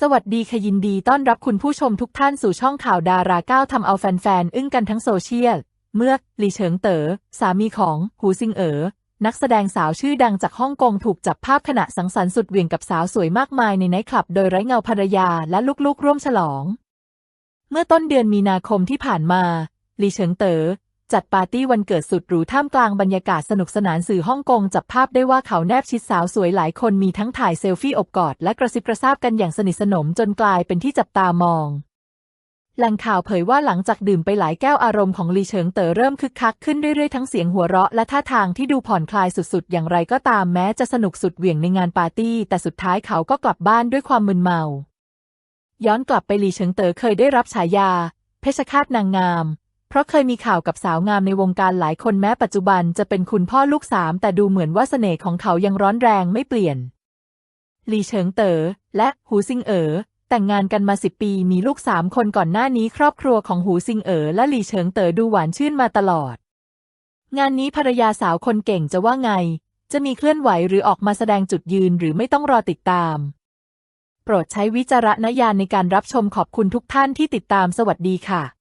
สวัสดีค่ะยินดีต้อนรับคุณผู้ชมทุกท่านสู่ช่องข่าวดาราก้าวทำเอาแฟนๆ อึ้งกันทั้งโซเชียล เมื่อหลี่เฉิงเต๋อสามีของหูซิงเอ๋อนักแสดงสาวชื่อดังจากฮ่องกงถูกจับภาพขณะสังสรรค์สุดเหวี่ยงกับสาวสวยมากมายในไนท์คลับ โดยไร้เงาภรรยาและลูกๆ ร่วมฉลอง เมื่อต้นเดือนมีนาคมที่ผ่านมาหลี่เฉิงเต๋อ จัดปาร์ตี้วันเกิดสุดหรูท่ามกลางบรรยากาศสนุกสนานสื่อฮ่องกงจับภาพได้ว่าเขาแนบชิดสาวสวยหลายคนมีทั้งถ่ายเซลฟี่อบกอดและกระซิบกระซาบกันอย่างสนิทสนมจนกลายเป็นที่จับตามองแหล่งข่าวเผยว่าหลังจากดื่มไปหลายแก้วอารมณ์ของลีเฉิงเต๋อเริ่มคึกคักขึ้นเรื่อยๆทั้งเสียงหัวเราะและท่าทางที่ดูผ่อนคลายสุดๆ อย่างไรก็ตามแม้จะสนุกสุดเหวี่ยงในงานปาร์ตี้ แต่สุดท้ายเขาก็กลับบ้านด้วยความมึนเมา ย้อนกลับไปลีเฉิงเต๋อเคยได้รับฉายาเพชฌฆาตนางงาม เพราะเคยมีข่าวกับสาวงามในวงการหลายคนแม้ปัจจุบันจะเป็นคุณพ่อลูกสามแต่ดูเหมือนว่าเสน่ห์ของเขายังร้อนแรงไม่เปลี่ยนหลี่เฉิงเต๋อและหูซิงเอ๋อแต่งงานกันมาสิบปีมีลูกสามคนก่อนหน้านี้ครอบครัวของหูซิงเอ๋อและหลี่เฉิงเต๋อดูหวานชื่นมาตลอด งานนี้ภรรยาสาวคนเก่งจะว่าไง จะมีเคลื่อนไหวหรือออกมาแสดงจุดยืนหรือไม่ต้องรอติดตาม โปรดใช้วิจารณญาณในการรับชมขอบคุณทุกท่านที่ติดตามสวัสดีค่ะ